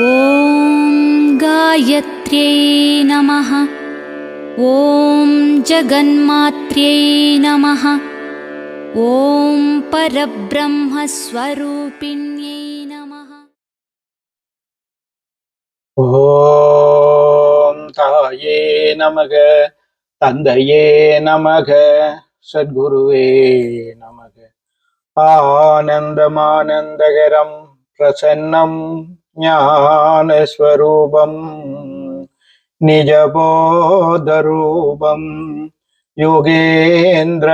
ॐ गायत्र्यै नमः ॐ जगन्मात्र्यै नमः ॐ परब्रह्मस्वरूपिण्यै नमः ॐ ताये नमः तन्दये नमः सद्गुरुवे नमः आनन्दमानन्दकरं प्रसन्नं ஞானஸ்வரூபம் நிஜபோதரூபம் யோகேந்திரமீட்சம்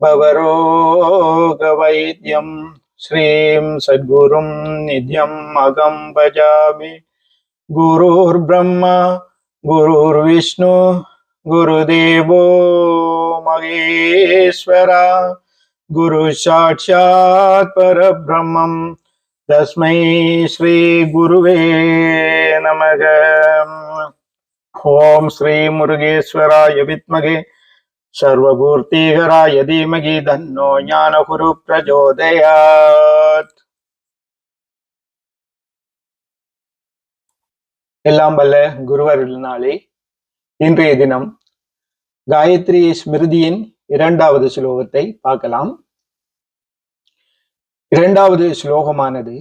பவரோகவைத்யம் श्रीं सद्गुरुं नित्यम् अहं भजामि गुरुर्ब्रह्मा गुरुर्विष्णु गुरुदेवो महेश्वरा गुरुसाक्षात् परब्रह्मं तस्मै श्रीगुरुवे नमः ॐ श्रीमुरुगेश्वराय विद्महे सर्वभूर्तिहराय धीमहि तन्नो ज्ञानगुरु प्रचोदयात् எல்லாம் வல்ல குருவருளினாலே இன்றைய தினம் காயத்ரி ஸ்மிருதியின் இரண்டாவது ஸ்லோகத்தை பார்க்கலாம் இரண்டாவது ஸ்லோகமானது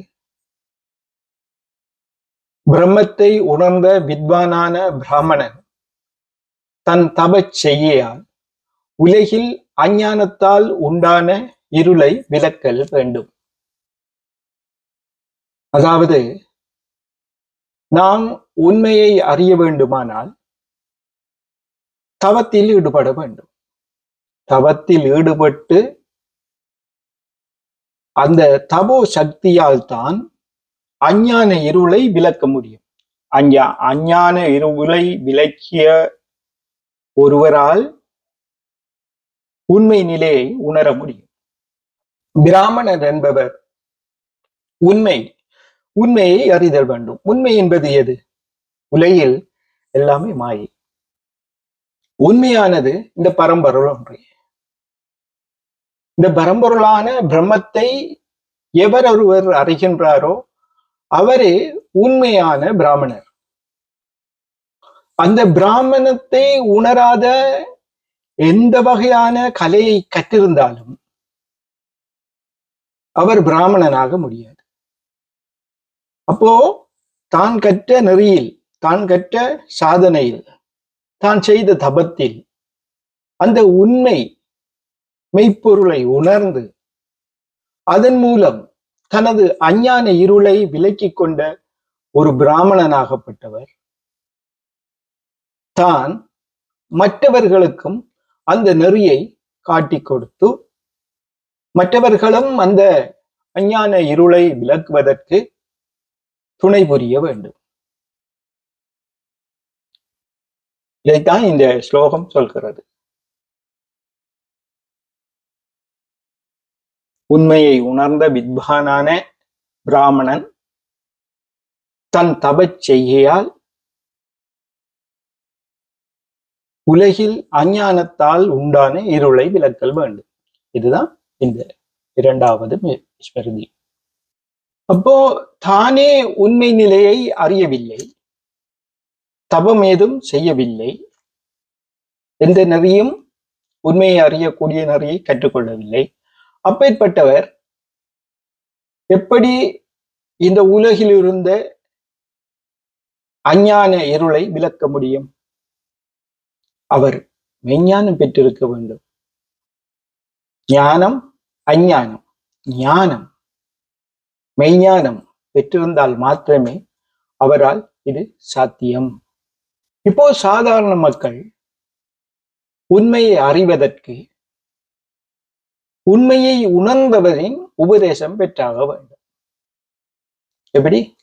பிரம்மத்தை உணர்ந்த வித்வானான பிராமணன் தன் தபச் செய்யால் உலகில் அஞ்ஞானத்தால் உண்டான இருளை விலக்கல் வேண்டும். அதாவது நாம் உண்மையை அறிய வேண்டுமானால் தவத்தில் ஈடுபட வேண்டும். தவத்தில் ஈடுபட்டு அந்த தபோ சக்தியால் தான் அஞ்ஞான இருளை விளக்க முடியும். அஞ்ஞா அஞ்ஞான இருளை விளக்கிய ஒருவரால் உண்மை நிலையை உணர முடியும். பிராமணர் என்பவர் உண்மை உண்மையை அறிதல் வேண்டும். உண்மை என்பது எது? உலகில் எல்லாமே மாயை. உண்மையானது இந்த பரம்பரை ஒன்றே. இந்த பரம்பொருளான பிரம்மத்தை எவர் ஒருவர் அறிகின்றாரோ அவரே உண்மையான பிராமணர். அந்த பிராமணத்தை உணராத எந்த வகையான கலையை கற்றிருந்தாலும் அவர் பிராமணனாக முடியாது. அப்போ தான் கற்ற நெறியில் தான் கற்ற சாதனையில் தான் செய்த தபத்தில் அந்த உண்மை மெய்ப்பொருளை உணர்ந்து அதன் மூலம் தனது அஞ்ஞான இருளை விலக்கி கொண்ட ஒரு பிராமணனாகப்பட்டவர். தான் மற்றவர்களுக்கும் அந்த நெறியை காட்டிக் கொடுத்து மற்றவர்களும் அந்த அஞ்ஞான இருளை விளக்குவதற்கு துணை புரிய வேண்டும். இதைத்தான் இந்த ஸ்லோகம் சொல்கிறது. உண்மையை உணர்ந்த வித்வானான பிராமணன் தன் தபச் செய்கையால் உலகில் அஞ்ஞானத்தால் உண்டான இருளை விலக்கல் வேண்டும். இதுதான் இந்த இரண்டாவது ஸ்மிருதி. அப்போ தானே உண்மை நிலையை அறியவில்லை தபம் ஏதும் செய்யவில்லை எந்த நெறியும் உண்மையை அறியக்கூடிய நெறியை கற்றுக்கொள்ளவில்லை. அப்பேற்பட்டவர் எப்படி இந்த உலகில் இருந்த அஞ்ஞான இருளை விளக்க முடியும்? அவர் மெஞ்ஞானம் பெற்றிருக்க வேண்டும். ஞானம் அஞ்ஞானம் ஞானம் மெய்ஞானம் பெற்றிருந்தால் மாத்திரமே அவரால் இது சாத்தியம். இப்போ சாதாரண மக்கள் உண்மையை அறிவதற்கு உண்மையை உணர்ந்தவரின் உபதேசம் பெற்றாக வேண்டும். எப்படி?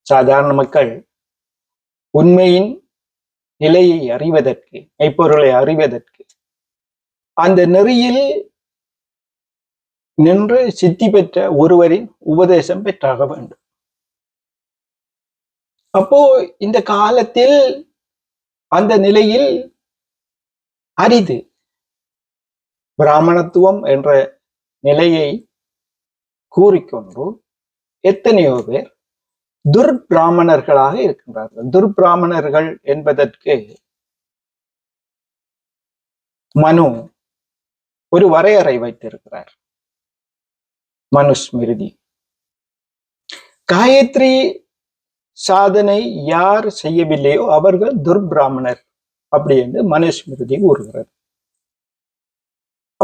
சாதாரண மக்கள் உண்மையின் நிலையை அறிவதற்கு மெய்ப்பொருளை அறிவதற்கு அந்த நெறியில் நின்று சித்தி பெற்ற ஒருவரின் உபதேசம் பெற்றாக வேண்டும். அப்போ இந்த காலத்தில் அந்த நிலையில் அரிது. பிராமணத்துவம் என்ற நிலையை கூறிக்கொண்டு எத்தனையோ பேர் துர்பிராமணர்களாக இருக்கின்றார்கள். துர்பிராமணர்கள் என்பதற்கு மனு ஒரு வரையறை வைத்திருக்கிறார். மனுஸ்மிருதி காயத்ரி சாதனை யார் செய்யவில்லையோ அவர்கள் துர்பிராமணர் அப்படி என்று மனுஸ்மிருதி கூறுகிறது.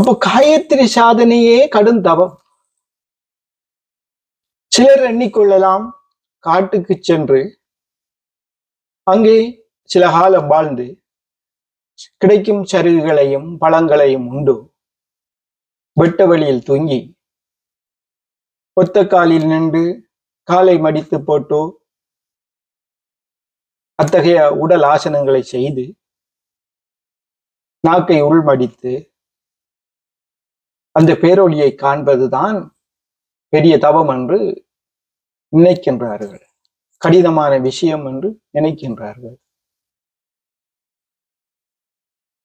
அப்போ காயத்ரி சாதனையே கடும் தவம். சிலர் எண்ணிக்கொள்ளலாம் காட்டுக்கு சென்று. அங்கே சில காலம் வாழ்ந்து கிடைக்கும் சருகுகளையும் பழங்களையும் உண்டு. வெட்ட வழியில் தூங்கி ஒத்த காலில் நின்று காலை மடித்து போட்டோ அத்தகைய உடல் ஆசனங்களை செய்து நாக்கை உள்மடித்து அந்த பேரொழியை காண்பதுதான் பெரிய தவம் என்று நினைக்கின்றார்கள். கடினமான விஷயம் என்று நினைக்கின்றார்கள்.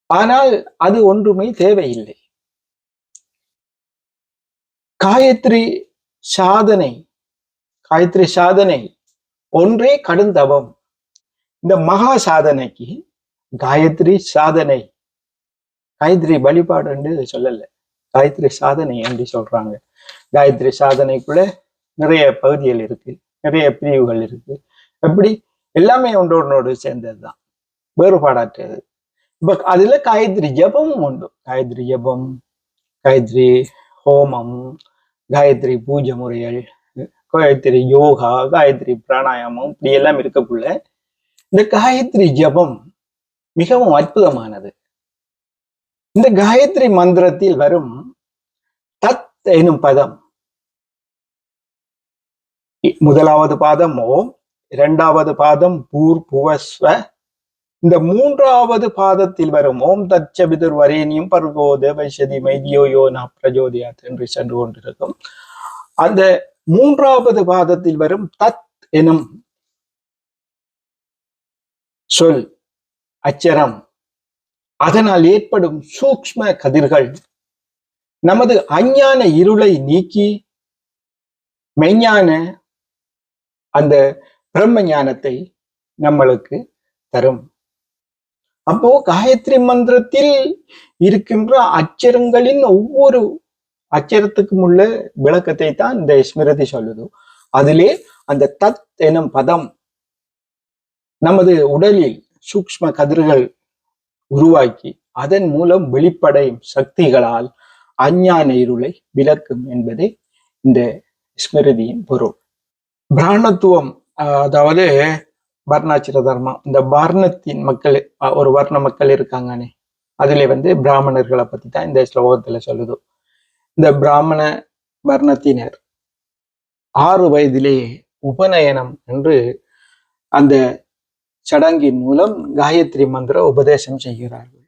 ஆனால் அது ஒன்றுமே தேவையில்லை. காயத்ரி சாதனை காயத்ரி சாதனை ஒன்றே கடுந்தவம் இந்த மகா சாதனைக்கு காயத்ரி சாதனை. காயத்ரி வழிபாடு என்று சொல்லலை. காயத்ரி சாதனை என்று சொல்றாங்க. காயத்ரி சாதனைக்குள்ள நிறைய பகுதிகள் இருக்கு. நிறைய பிரிவுகள் இருக்கு. எப்படி எல்லாமே ஒன்றோடனோடு சேர்ந்ததுதான். வேறுபாடாற்றது. இப்ப அதுல காயத்ரி ஜபமும் உண்டு. காயத்ரி ஜபம் காயத்ரி ஹோமம் காயத்ரி பூஜை முறைகள் காயத்ரி யோகா காயத்ரி பிராணாயாமம் இப்படி எல்லாம் இருக்கக்குள்ள இந்த காயத்ரி ஜபம் மிகவும் அற்புதமானது. இந்த காயத்ரி மந்திரத்தில் வரும் எனும் பதம். முதலாவது பாதம் ஓம் இரண்டாவது பாதம் பூர் புவஸ்வ. இந்த மூன்றாவது பாதத்தில் வரும் ஓம் தச்சபிதர் வரேனியும் பர்கோத வைஷதி மைதியோ யோ நா பிரஜோதியாத் என்று சென்று கொண்டிருக்கும். அந்த மூன்றாவது பாதத்தில் வரும் தத் எனும் சொல் அச்சரம். அதனால் ஏற்படும் சூக்ஷ்ம கதிர்கள். நமது அஞ்ஞான இருளை நீக்கி மெய்ஞான அந்த பிரம்ம ஞானத்தை நம்மளுக்கு தரும். அப்போ காயத்ரி மந்திரத்தில் இருக்கின்ற அச்சரங்களின் ஒவ்வொரு அச்சரத்துக்கும் உள்ள விளக்கத்தை தான் இந்த ஸ்மிருதி சொல்லுது. அதிலே அந்த தத் எனும் பதம் நமது உடலில் சூக்ஷ்ம கதிர்கள் உருவாக்கி அதன் மூலம் வெளிப்படையும் சக்திகளால் அஞ்ஞான இருளை விளக்கும் என்பதே இந்த ஸ்மிருதியின் பொருள். பிராணத்துவம் அதாவது வர்ணாச்சிர தர்மம் இந்த வர்ணத்தின் மக்கள் ஒரு வர்ண மக்கள் இருக்காங்கனே அதுல வந்து பிராமணர்களை பத்தி தான் இந்த ஸ்லோகத்துல சொல்லுது. இந்த பிராமண வர்ணத்தினர் ஆறு வயதிலேயே உபநயனம் என்று அந்த சடங்கின் மூலம் காயத்ரி மந்திர உபதேசம் செய்கிறார்கள்.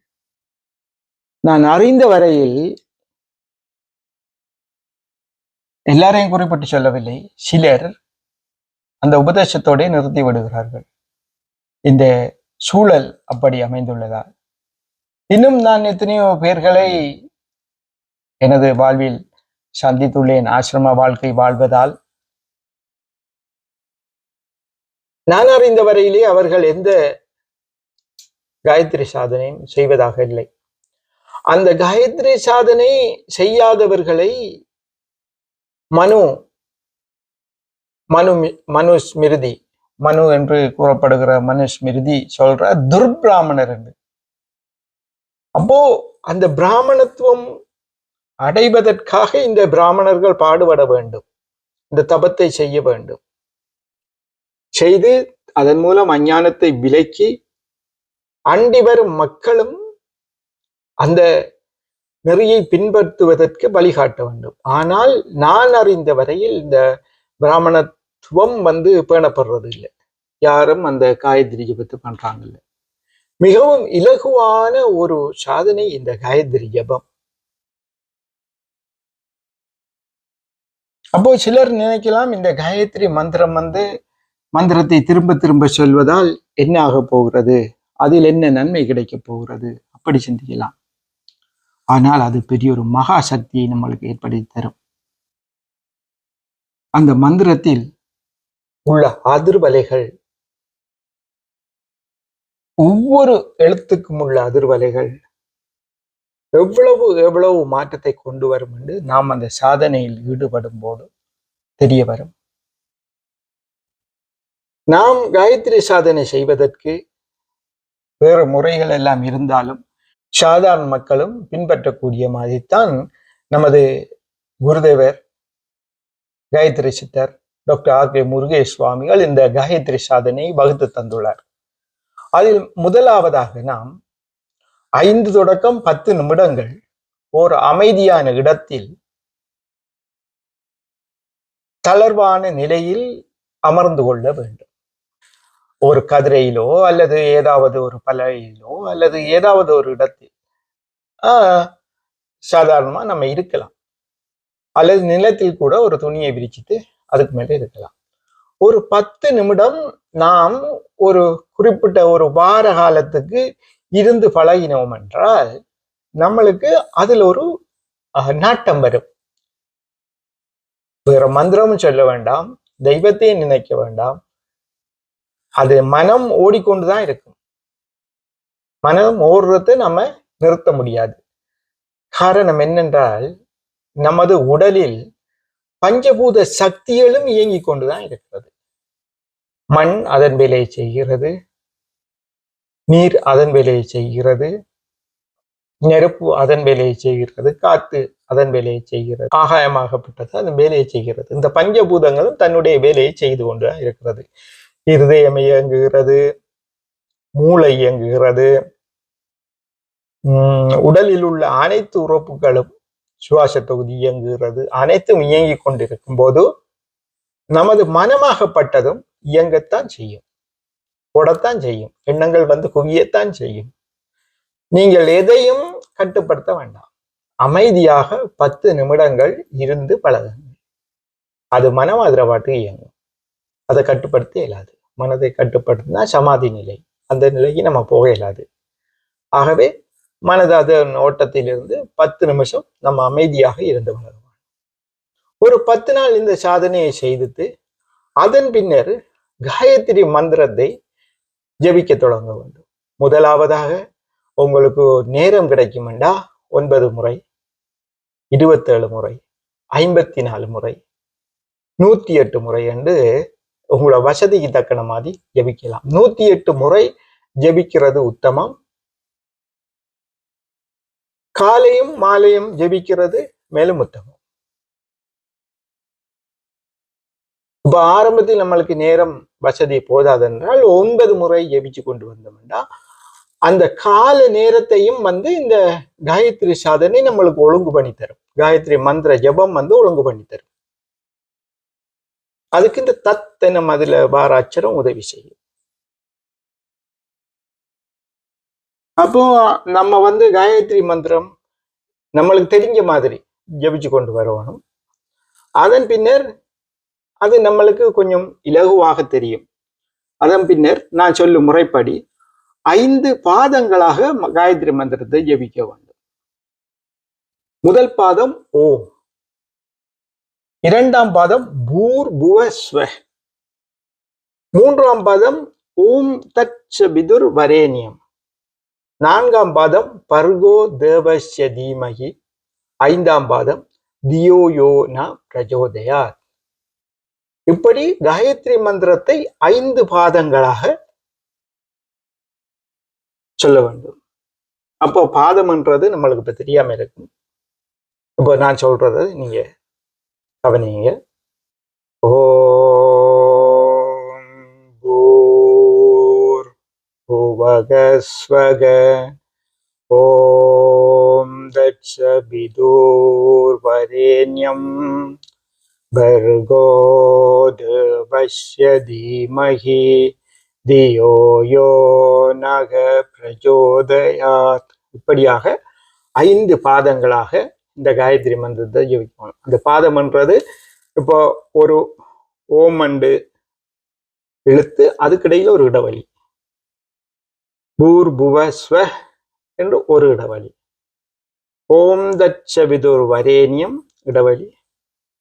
நான் அறிந்த வரையில் எல்லாரையும் குறிப்பிட்டு சொல்லவில்லை. சிலர் அந்த உபதேசத்தோடே நிறுத்தி விடுகிறார்கள். இந்த சூழல் அப்படி அமைந்துள்ளதால் இன்னும் நான் எத்தனையோ பேர்களை எனது வாழ்வில் சந்தித்துள்ளேன். ஆசிரம வாழ்க்கை வாழ்வதால் நான் அறிந்த வரையிலே அவர்கள் எந்த காயத்ரி சாதனையும் செய்வதாக இல்லை. அந்த காயத்ரி சாதனை செய்யாதவர்களை மனு மனு மனு ஸ்மிருதி. மனு என்று கூறப்படுகிற மனு ஸ்மிருதி சொல்ற துர்பிராமணர் என்று. அப்போ அந்த பிராமணத்துவம் அடைவதற்காக இந்த பிராமணர்கள் பாடுபட வேண்டும். இந்த தபத்தை செய்ய வேண்டும். செய்து அதன் மூலம் அஞ்ஞானத்தை விலக்கி அண்டி வரும் மக்களும் அந்த நெறியை பின்பற்றுவதற்கு வழிகாட்ட வேண்டும். ஆனால் நான் அறிந்த வரையில் இந்த பிராமணத்துவம் வந்து பேணப்படுறது இல்லை யாரும் அந்த காயத்ரி ஜபத்தை பண்றாங்கல்ல. மிகவும் இலகுவான ஒரு சாதனை இந்த காயத்ரி ஜபம். அப்போ சிலர் நினைக்கலாம் இந்த காயத்ரி மந்திரம் வந்து மந்திரத்தை திரும்ப திரும்ப சொல்வதால் என்ன ஆக போகிறது? அதில் என்ன நன்மை கிடைக்க போகிறது? அப்படி சிந்திக்கலாம். ஆனால் அது பெரிய ஒரு மகா சக்தியை நம்மளுக்கு ஏற்படுத்தி தரும். அந்த மந்திரத்தில் உள்ள அதிர்வலைகள் ஒவ்வொரு எழுத்துக்கும் உள்ள அதிர்வலைகள் எவ்வளவு எவ்வளவு மாற்றத்தை கொண்டு வரும் என்று நாம் அந்த சாதனையில் ஈடுபடும் போது தெரிய வரும். நாம் காயத்ரி சாதனை செய்வதற்கு வேறு முறைகள் எல்லாம் இருந்தாலும் சாதாரண மக்களும் பின்பற்றக்கூடிய மாதிரித்தான் நமது குருதேவர் காயத்ரி சித்தர் டாக்டர் ஆர் கே முருகேஷ் சுவாமிகள் இந்த காயத்ரி சாதனையை வகுத்து தந்துள்ளார். அதில் முதலாவதாக நாம் ஐந்து தொடக்கம் பத்து நிமிடங்கள் ஓர் அமைதியான இடத்தில் தளர்வான நிலையில் அமர்ந்து கொள்ள வேண்டும். ஒரு கதிரையிலோ அல்லது ஏதாவது ஒரு பலகையிலோ அல்லது ஏதாவது ஒரு இடத்தில். ஆஹ் சாதாரணமா நம்ம இருக்கலாம். அல்லது நிலத்தில் கூட ஒரு துணியை விரிச்சிட்டு அதுக்கு மேலே இருக்கலாம். ஒரு பத்து நிமிடம் நாம் ஒரு குறிப்பிட்ட ஒரு வார காலத்துக்கு இருந்து பழகினோம் என்றால் நம்மளுக்கு அதில் ஒரு நாட்டம் வரும். வேற மந்திரமும் சொல்ல வேண்டாம். தெய்வத்தையும் நினைக்க வேண்டாம். அது மனம் ஓடிக்கொண்டுதான் இருக்கும். மனம் ஓடுறதை நம்ம நிறுத்த முடியாது. காரணம் என்னென்றால் நமது உடலில் பஞ்சபூத சக்திகளும் இயங்கிக் கொண்டுதான் இருக்கிறது. மண் அதன் வேலையை செய்கிறது. நீர் அதன் வேலையை செய்கிறது. நெருப்பு அதன் வேலையை செய்கிறது. காத்து அதன் வேலையை செய்கிறது. ஆகாயமாகப்பட்டது அதன் வேலையை செய்கிறது. இந்த பஞ்சபூதங்களும் தன்னுடைய வேலையை செய்து கொண்டுதான் இருக்கிறது. இருதயம் இயங்குகிறது மூளை இயங்குகிறது. உம் உடலில் உள்ள அனைத்து உறுப்புகளும் சுவாச தொகுதி இயங்குகிறது. அனைத்தும் இயங்கிக் கொண்டிருக்கும் போது நமது மனமாகப்பட்டதும் இயங்கத்தான் செய்யும். போடத்தான் செய்யும். எண்ணங்கள் வந்து குவியத்தான் செய்யும். நீங்கள் எதையும் கட்டுப்படுத்த வேண்டாம். அமைதியாக பத்து நிமிடங்கள் இருந்து பழகுங்கள். அது மனம் அதிர பாட்டுக்கு இயங்கும். அதை கட்டுப்படுத்த இயலாது. மனதை கட்டுப்படுத்தினா சமாதி நிலை. அந்த நிலைக்கு நம்ம போக இயலாது ஆகவே மனது அதன் ஓட்டத்திலிருந்து பத்து நிமிஷம் நம்ம அமைதியாக இருந்து வளருவோம் ஒரு பத்து நாள் இந்த சாதனையை செய்துட்டு அதன் பின்னர் காயத்ரி மந்திரத்தை ஜபிக்க தொடங்க வேண்டும். முதலாவதாக உங்களுக்கு நேரம் கிடைக்குமெண்டா? ஒன்பது முறை இருபத்தேழு முறை ஐம்பத்தி நாலு முறை நூத்தி எட்டு முறை என்று உங்களோட வசதிக்கு தக்கன மாதிரி ஜெபிக்கலாம். நூத்தி எட்டு முறை ஜெபிக்கிறது உத்தமம். காலையும் மாலையும் ஜெபிக்கிறது மேலும் உத்தமம். இப்ப ஆரம்பத்தில் நம்மளுக்கு நேரம் வசதி போதாதென்றால் ஒன்பது முறை ஜெபிச்சு கொண்டு வந்தோம்னா அந்த கால நேரத்தையும் வந்து இந்த காயத்ரி சாதனை நம்மளுக்கு ஒழுங்கு பண்ணி தரும். காயத்ரி மந்திர ஜபம் வந்து ஒழுங்கு பண்ணி தரும். அதுக்கு இந்த தத் என்னும் அதுல வாராச்சாரம் உதவி செய்யும். அப்போ நம்ம வந்து காயத்ரி மந்திரம் நம்மளுக்கு தெரிஞ்ச மாதிரி ஜபிச்சு கொண்டு வரணும். அதன் பின்னர் அது நம்மளுக்கு கொஞ்சம் இலகுவாக தெரியும். அதன் பின்னர் நான் சொல்லும் முறைப்படி ஐந்து பாதங்களாக காயத்ரி மந்திரத்தை ஜபிக்க வேண்டும். முதல் பாதம் ஓம். இரண்டாம் பாதம் பூர் புவ ஸ்வ. மூன்றாம் பாதம் ஓம் தட்ச பிதுர் வரேனியம். நான்காம் பாதம் பர்கோ தேவஸ்ய தீமகி. ஐந்தாம் பாதம் தியோ யோ ந பிரஜோதயாத். இப்படி காயத்ரி மந்திரத்தை ஐந்து பாதங்களாக சொல்ல வேண்டும். அப்போ பாதம்ன்றது நம்மளுக்கு இப்ப தெரியாம இருக்கும். இப்போ நான் சொல்றது நீங்க கவனிங்க ஓம் பூர் भुवगस्वग ॐ दक्षबिदुर्वरेण्यं भर्गो देवस्य धीमहि धियो யோ நக பிரச்சோதயாத் இப்படியாக ஐந்து பாதங்களாக இந்த காயத்ரி மந்திரத்தை ஜெபிக்கணும். அந்த பாதம்ன்றது இப்போ ஒரு ஓமண்டு இழுத்து அதுக்கிடையில ஒரு இடவழி பூர் புவ ஸ்வ என்று ஒரு இடவழி ஓம் தச்சவிதுர் வரேனியம் இடவழி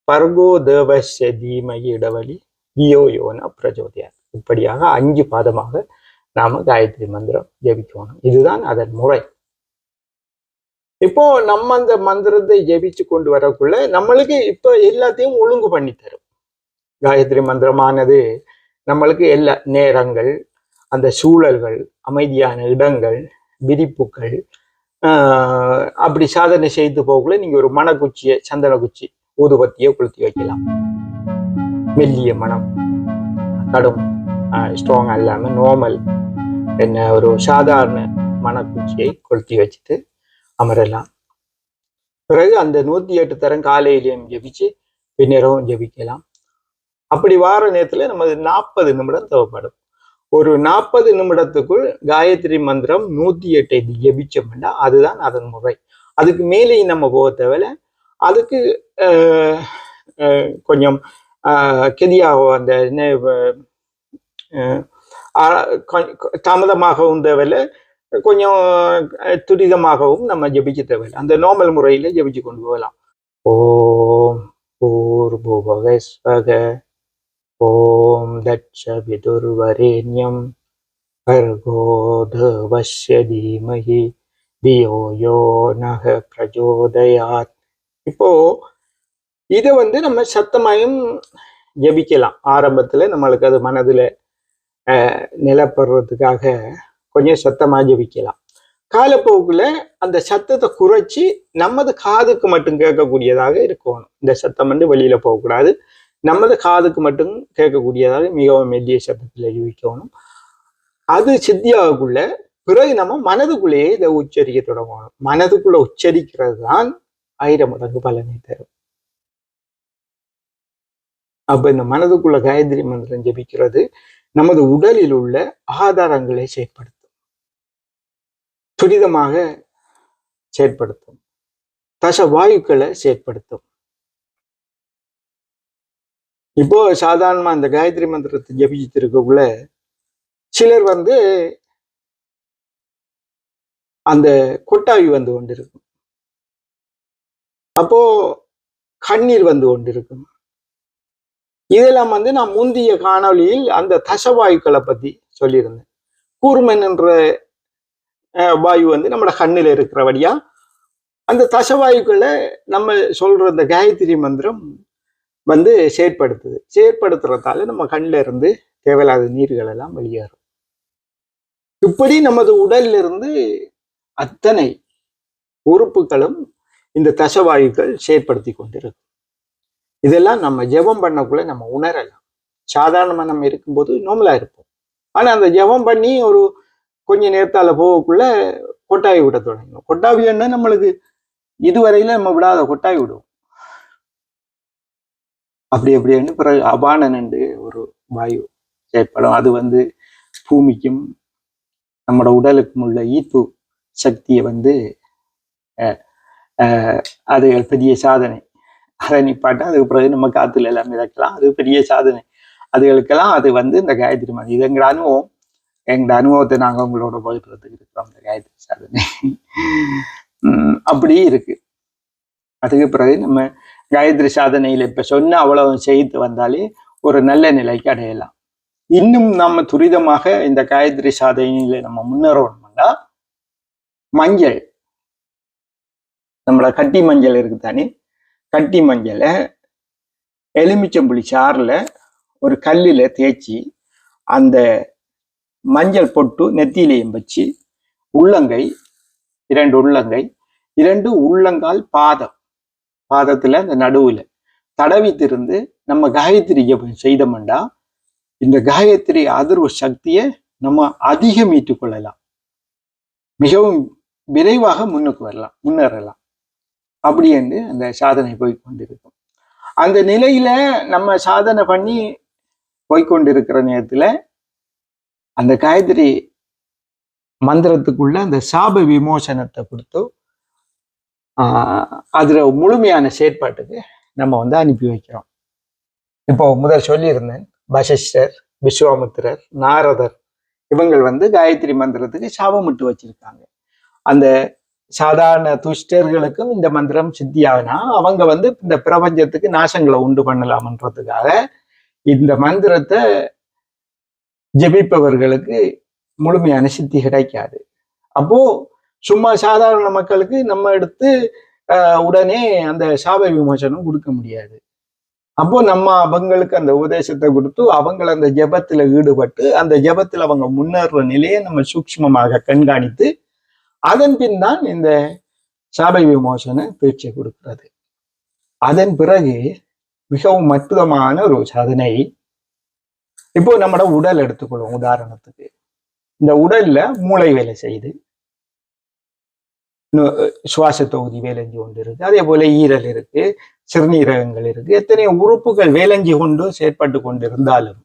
பர்கோ தேவஸ்ய தீமகி இடவழி தியோ யோன பிரஜோதியார் இப்படியாக அஞ்சு பாதமாக நாம காயத்ரி மந்திரம் ஜெபிக்கணும். இதுதான் அதன் முறை. இப்போ நம்ம அந்த மந்திரத்தை ஜெபிச்சு கொண்டு வரக்குள்ள நம்மளுக்கு இப்போ எல்லாத்தையும் ஒழுங்கு பண்ணி தரும். காயத்ரி மந்திரமானது நம்மளுக்கு எல்லா நேரங்கள் அந்த சூழல்கள் அமைதியான இடங்கள் விரிப்புகள் ஆஹ் அப்படி சாதனை செய்து போகக்குள்ள நீங்க ஒரு மணக்குச்சியை சந்தன குச்சி ஊதுபத்தியை கொளுத்தி வைக்கலாம். மெல்லிய மனம் கடும் ஸ்ட்ராங் இல்லாமல் நார்மல் என்ன ஒரு சாதாரண மணக்குச்சியை கொளுத்தி வச்சுட்டு அமரலாம். பிறகு அந்த நூத்தி எட்டு தரம் காலையிலையும் ஜபிச்சு பின்னரவும் ஜெபிக்கலாம். அப்படி வார நேரத்துல நமது நாற்பது நிமிடம் தேவைப்படும். ஒரு நாற்பது நிமிடத்துக்குள் காயத்ரி மந்திரம் நூத்தி எட்டை ஜபிச்சோம்னா அதுதான் அதன் முறை. அதுக்கு மேலேயும் நம்ம போக தேவையில்ல. அதுக்கு கொஞ்சம் ஆஹ், கெதியாக அந்த என்ன தாமதமாகவும் தேவையில்லை. கொஞ்சம் அஹ், துரிதமாகவும் நம்ம ஜெபிக்க தேவையில்லை அந்த நார்மல் முறையில ஜெபிச்சு கொண்டு போகலாம் ஓம் பூர்புவஸ்வக ஓம் தட்ச விதுர்வரேண்யம் भर्गो देवस्य धीमहि தியோ யோ நக பிரஜோதயாத் இப்போ இதை வந்து நம்ம சத்தமாயும் ஜெபிக்கலாம் ஆரம்பத்துல நம்மளுக்கு அது மனதுல அஹ், நிலப்படுறதுக்காக கொஞ்சம் சத்தமா ஜெபிக்கலாம் காலப்போக்கில் அந்த சத்தத்தை குறைச்சி நமது காதுக்கு மட்டும் கேட்கக்கூடியதாக இருக்கணும். இந்த சத்தம் வந்து வெளியில போகக்கூடாது. நமது காதுக்கு மட்டும் கேட்கக்கூடியதாக மிகவும் மெல்லிய சத்தத்தில் ஜெபிக்கணும் அது சித்தியாகக்குள்ள பிறகு நம்ம மனதுக்குள்ளேயே இதை உச்சரிக்க தொடங்கணும். மனதுக்குள்ள உச்சரிக்கிறது தான் ஆயிரம் மடங்கு பலனை தரும். அப்ப இந்த மனதுக்குள்ள காயத்ரி மந்திரம் ஜெபிக்கிறது. நமது உடலில் உள்ள ஆதாரங்களை செயற்படுத்தும் துரிதமாக செயற்படுத்தும். தச வாயுக்களை செயற்படுத்தும். இப்போ சாதாரணமா அந்த காயத்ரி மந்திரத்தை ஜபிச்சுட்டு இருக்கக்குள்ள சிலர் வந்து அந்த கொட்டாவி வந்து கொண்டிருக்கும். அப்போ கண்ணீர் வந்து கொண்டிருக்கும். இதெல்லாம் வந்து நான் முந்தைய காணொளியில் அந்த தசவாயுக்களை பத்தி சொல்லியிருந்தேன். கூர்மன் என்ற வாயு வந்து நம்மளோட கண்ணில் இருக்கிறபடியா அந்த தசவாயுக்களை நம்ம சொல்ற அந்த காயத்ரி மந்திரம் வந்து செயற்படுத்துது. செயற்படுத்துறதால நம்ம கண்ணில் இருந்து தேவையில்லாத நீர்கள் எல்லாம் வெளியேறும். இப்படி நமது உடல்ல இருந்து அத்தனை உறுப்புகளும் இந்த தசவாயுக்கள் செயற்படுத்தி கொண்டிருக்கும். இதெல்லாம் நம்ம ஜெபம் பண்ணக்குள்ள நம்ம உணரலாம். சாதாரணமா நம்ம இருக்கும்போது நார்மலா இருப்போம். ஆனா அந்த ஜெபம் பண்ணி ஒரு கொஞ்ச நேரத்தால போகக்குள்ள கொட்டாவி விட தொடங்கும் கொட்டாவியன்னா நம்மளுக்கு? இதுவரையில நம்ம விடாத கொட்டாவி விடுவோம் அப்படி அப்படின்னு பிறகு அபானன் என்று ஒரு வாயு செயற்படும். அது வந்து பூமிக்கும் நம்மளோட உடலுக்கும் உள்ள ஈர்ப்பு சக்தியை வந்து அஹ், அஹ், அது பெரிய சாதனை. அதை நிப்பாட்டா அதுக்கு பிறகு நம்ம காத்துல எல்லாம் மிதக்கலாம். அது பெரிய சாதனை. அதுகளுக்கெல்லாம் அது வந்து இந்த காயத்ரி மணி இது எங்களோட அனுபவத்தை நாங்கள் உங்களோட பகிர்றதுக்கு இருக்கிறோம் இந்த காயத்ரி சாதனை அப்படி இருக்கு. அதுக்கு பிறகு நம்ம காயத்ரி சாதனையில் இப்போ சொன்ன அவ்வளவு செய்து வந்தாலே ஒரு நல்ல நிலைக்கு அடையலாம். இன்னும் நம்ம துரிதமாக இந்த காயத்ரி சாதனையில நம்ம முன்னேறணும்னா மஞ்சள். நம்மள கட்டி மஞ்சள் இருக்கு தானே? கட்டி மஞ்சளை எலுமிச்சம்புளி சாறில் ஒரு கல்லில் தேய்ச்சி அந்த மஞ்சள் பொட்டு நெத்தியிலையும் வச்சு உள்ளங்கை இரண்டு உள்ளங்கை இரண்டு உள்ளங்கால் பாதம். பாதத்துல அந்த நடுவுல தடவி திருந்து நம்ம காயத்ரி ஜபம் செய்தோம்னா இந்த காயத்ரி அதிர்வு சக்தியை நம்ம அதிகமீட்டு கொள்ளலாம் மிகவும் விரைவாக முன்னுக்கு வரலாம் முன்னேறலாம். அப்படி என்று அந்த சாதனை போய் கொண்டிருக்கும் அந்த நிலையில நம்ம சாதனை பண்ணி போய்கொண்டிருக்கிற நேரத்துல அந்த காயத்ரி மந்திரத்துக்குள்ள அந்த சாப விமோசனத்தை கொடுத்து அதில் முழுமையான செயற்பாட்டுக்கு நம்ம வந்து அனுப்பி வைக்கிறோம். இப்போ முதல் சொல்லியிருந்தேன் வசிஷ்டர் விஸ்வாமித்திரர் நாரதர் இவங்கள் வந்து காயத்ரி மந்திரத்துக்கு சாபமிட்டு வச்சிருக்காங்க. அந்த சாதாரண துஷ்டர்களுக்கும் இந்த மந்திரம் சித்தியாகனா அவங்க வந்து இந்த பிரபஞ்சத்துக்கு நாசங்களை உண்டு பண்ணலாம்ன்றதுக்காக இந்த மந்திரத்தை ஜெபிப்பவர்களுக்கு முழுமையான சித்தி கிடைக்காது. அப்போ சும்மா சாதாரண மக்களுக்கு நம்ம எடுத்து ஆஹ், உடனே அந்த சாப விமோசனம் கொடுக்க முடியாது. அப்போ நம்ம அவங்களுக்கு அந்த உபதேசத்தை கொடுத்து அவங்கள அந்த ஜபத்துல ஈடுபட்டு அந்த ஜபத்துல அவங்க முன்னேற நிலையை நம்ம சூக்ஷ்மமாக கண்காணித்து அதன் பின் தான் இந்த சாபை விமோசன பேச்சை கொடுக்கிறது. அதன் பிறகு மிகவும் அற்புதமான ஒரு சாதனை இப்போ நம்மட உடல் எடுத்துக்கொள்வோம் உதாரணத்துக்கு. இந்த உடல்ல மூளை வேலை செய்யுது. சுவாச தொகுதி வேலைஞ்சு கொண்டு இருக்கு அதே போல ஈரல் இருக்கு சிறுநீரகங்கள் இருக்கு. எத்தனை உறுப்புகள் வேலைஞ்சு கொண்டு செயற்பட்டு கொண்டிருந்தாலும்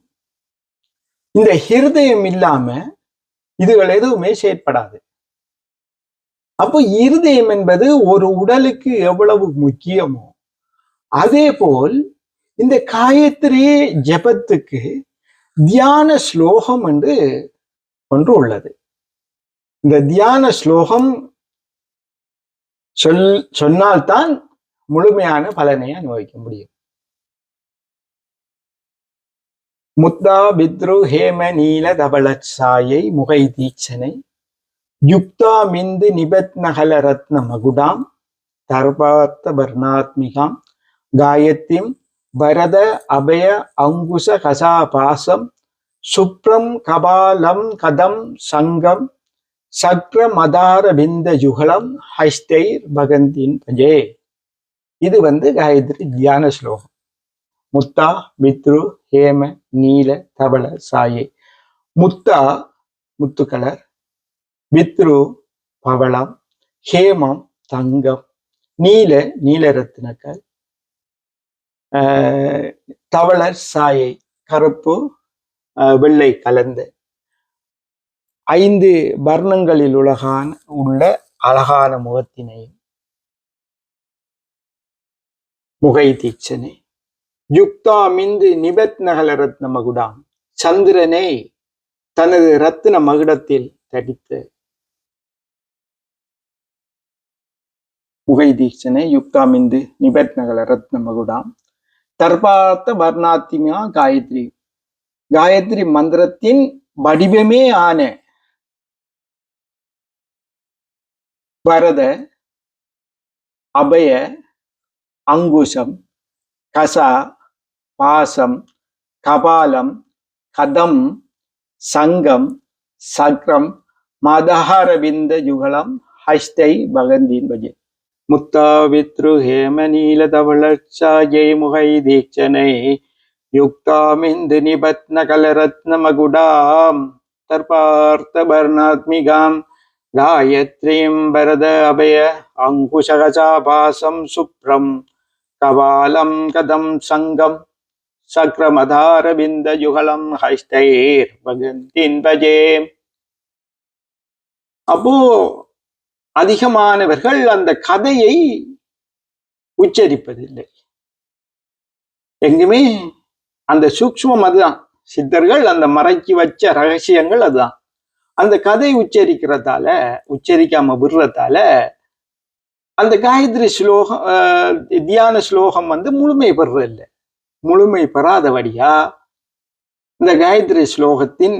இந்த ஹிருதயம் இல்லாம இதுகள் எதுவுமே செயற்படாது. அப்போ இருதயம் என்பது ஒரு உடலுக்கு எவ்வளவு முக்கியமோ அதே போல் இந்த காயத்ரி ஜெபத்துக்கு தியான ஸ்லோகம் என்று ஒன்று உள்ளது. இந்த தியான ஸ்லோகம் சொல் சொன்னால்தான் முழுமையான பலனை அனுபவிக்க முடியும். முத்தா பித்ரு ஹேம நீல தபளச்சாயை முகை தீட்சனை யுக்தா மிந்து நிபத் நகல ரத்ன மகுடாம் தர்பாத்த வர்ணாத்மிகாம் காயத்திம் பரத அபய அங்குச கசாபாசம் சுப்ரம் கபாலம் கதம் சங்கம் சக்ர மதார பிந்த யுகலம் ஹஸ்தைர் பகந்தின் பஜே. இது வந்து காயத்ரி தியான ஸ்லோகம். முத்தா பித்ரு ஹேம நீல தபள சாயே. முத்தா முத்து கலர் பவளம். ஹேமம் தங்கம். நீல நீலரத்தினக்கல் ஆஹ், தவளர் சாயை கருப்பு வெள்ளை கலந்த ஐந்து வர்ணங்களில் உலகான உள்ள அழகான முகத்தினையும் முகை தீட்சனை. யுக்தா மிந்து நிபத் நகல ரத்ன மகுடாம். சந்திரனை தனது ரத்தின மகுடத்தில் தடித்து முகை தீட்சனை. யுக்தா மிந்து நிபத் நகல ரத்ன மகுடாம். தர்பார்த்த வர்ணாத்திமா காயத்ரி. காயத்ரி மந்திரத்தின் வடிவமே ஆன பரத அபய அங்குஷம் கசா பாசம் கபாலம் கதம் சங்கம் சக்ரம் மதஹாரவிந்த யுகலம் ஹஸ்தை பகந்தின் பஜே. മുത്താവിതൃഹേമനീലതവളർച്ചായൈ മുഹൈ ദീക്ഷനൈ युक्तामिन्दुनिबत्नकलरत्नमगुडां तर्पार्थवर्णात्मिकां गायत्रीं वरद अभय अङ्कुशगजाभासं शुभ्रं कपालं भजे। अबो அதிகமானவர்கள் அந்த கதையை உச்சரிப்பதில்லை. எங்குமே அந்த சூக்ஷ்மம் அதுதான். சித்தர்கள் அந்த மறைச்சி வச்ச ரகசியங்கள் அதுதான். அந்த கதை உச்சரிக்கிறதால உச்சரிக்காம விடுறதால அந்த காயத்ரி ஸ்லோகம் ஆஹ், தியான ஸ்லோகம் வந்து முழுமை பெறதில்லை முழுமை பெறாதபடியா இந்த காயத்ரி ஸ்லோகத்தின்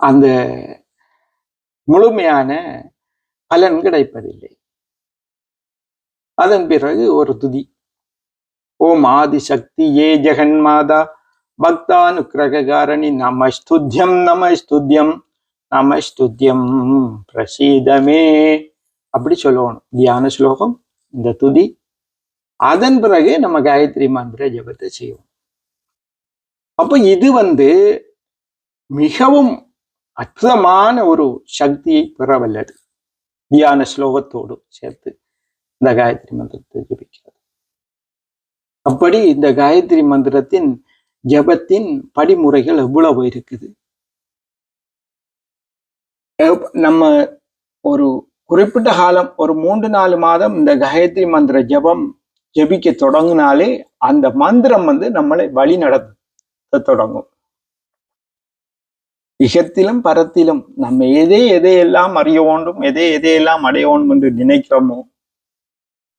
அந்த முழுமையான பலன் கிடைப்பதில்லை. அதன் பிறகு ஒரு துதி. ஓம் ஆதிசக்தி ஏ ஜெகன்மாதா பக்தானுக்கிரகாரணி நமஸ்துத்யம் நமஸ்துத்யம் நமஸ்துத்யம் பிரசீதமே. அப்படி சொல்லணும். தியான ஸ்லோகம் இந்த துதி. அதன் பிறகு நம்ம காயத்ரி மந்திர ஜபத்தை செய்வோம். அப்போ இது வந்து மிகவும் அற்புதமான ஒரு சக்தியை பெற வல்லது. தியான ஸ்லோகத்தோடு சேர்த்து இந்த காயத்ரி மந்திரத்தை ஜபிக்கிறது. அப்படி இந்த காயத்ரி மந்திரத்தின் ஜபத்தின் படிமுறைகள் எவ்வளவு இருக்குது? நம்ம ஒரு குறிப்பிட்ட காலம் ஒரு மூன்று நாலு மாதம் இந்த காயத்ரி மந்திர ஜபம் ஜபிக்க தொடங்கினாலே அந்த மந்திரம் வந்து நம்மளை வழி நடத்த தொடங்கும். இகத்திலும் பரத்திலும் நம்ம எதை எதையெல்லாம் அறிய வேண்டும் எதை எதையெல்லாம் அடைய வேண்டும் என்று நினைக்கிறோமோ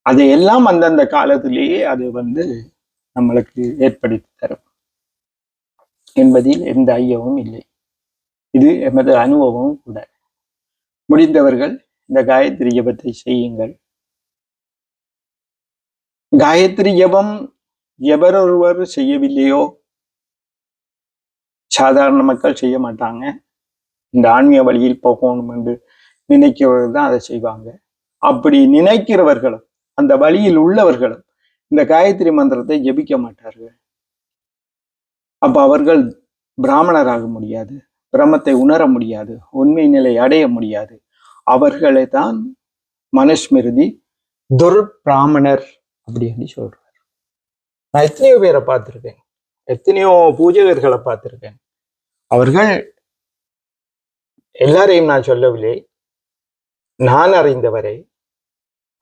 அதையெல்லாம் அந்தந்த காலத்திலேயே அது வந்து நம்மளுக்கு ஏற்படுத்தி தரும். என்பதில் எந்த ஐயமும் இல்லை. இது எமது அனுபவமும் கூட. முடிந்தவர்கள் இந்த காயத்ரி ஜபத்தை செய்யுங்கள். காயத்ரி ஜபம் எவரொருவர் செய்யவில்லையோ சாதாரண மக்கள் செய்ய மாட்டாங்க. இந்த ஆன்மீக வழியில் போகணும் என்று நினைக்கிறவர்கள் தான் அதை செய்வாங்க. அப்படி நினைக்கிறவர்களும் அந்த வழியில் உள்ளவர்களும் இந்த காயத்ரி மந்திரத்தை ஜெபிக்க மாட்டார்கள். அப்ப அவர்கள் பிராமணராக முடியாது பிரமத்தை உணர முடியாது உண்மை நிலை அடைய முடியாது. அவர்களை தான் மனுஸ்மிருதி துர்பிராமணர் அப்படின்னு சொல்றார். நான் எத்தனையோ பேரை பார்த்திருக்கேன். எத்தனையோ பூஜகர்களை பார்த்திருக்கேன். அவர்கள் எல்லாரையும் நான் சொல்லவில்லை. நான் அறிந்தவரை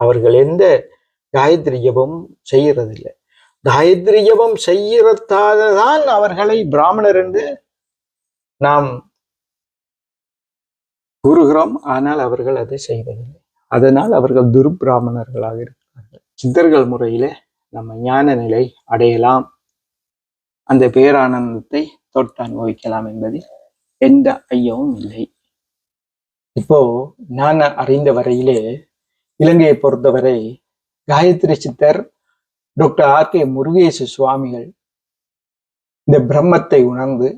அவர்கள் எந்த காயத்ரி ஜபம் செய்யறதில்லை காயத்ரி ஜபம் செய்யறதால தான் அவர்களை பிராமணர் என்று நாம் கூறுகிறோம். ஆனால் அவர்கள் அதை செய்வதில்லை. அதனால் அவர்கள் துர்பிராமணர்களாக இருக்கிறார்கள். சித்தர்கள் முறையில நம்ம ஞான நிலை அடையலாம். அந்த பேரானந்தத்தை தொட்டு அனுபவிக்கலாம் என்பதில் எந்த ஐயமும் இல்லை. இப்போ நான் அறிந்த வரையிலே இலங்கையை பொறுத்தவரை காயத்ரி சித்தர் டாக்டர் ஆர் கே முருகேசு சுவாமிகள் இந்த பிரம்மத்தை உணர்ந்து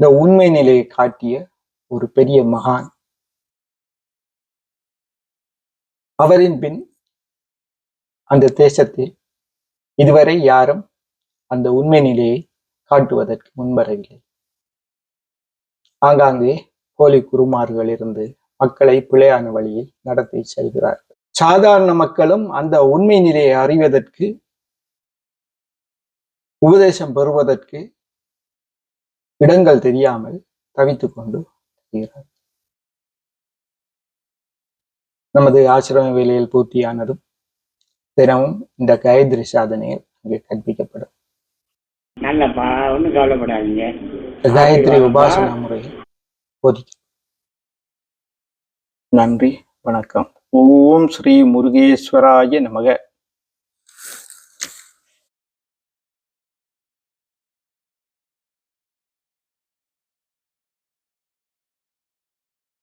இந்த உண்மை நிலையை காட்டிய ஒரு பெரிய மகான். அவரின் பின் அந்த தேசத்தில் இதுவரை யாரும் அந்த உண்மை நிலையை காட்டுவதற்கு முன்வரவில்லை. ஆங்காங்கே போலி குருமார்கள் இருந்து மக்களை பிழையான வழியில் நடத்தி செல்கிறார்கள். சாதாரண மக்களும் அந்த உண்மை நிலையை அறிவதற்கு உபதேசம் பெறுவதற்கு இடங்கள் தெரியாமல் தவித்துக் கொண்டு வருகிறார் நமது ஆசிரம வேலையில் பூர்த்தியானதும் தினமும் இந்த காயத்ரி சாதனையில் அங்கே கற்பிக்கப்படும். நல்லப்பா ஒன்றும் கவலைப்படாதீங்க. காயத்ரி உபாசனா போதிக்கும். நன்றி வணக்கம். ஓம் ஸ்ரீ முருகேஸ்வராய நமக.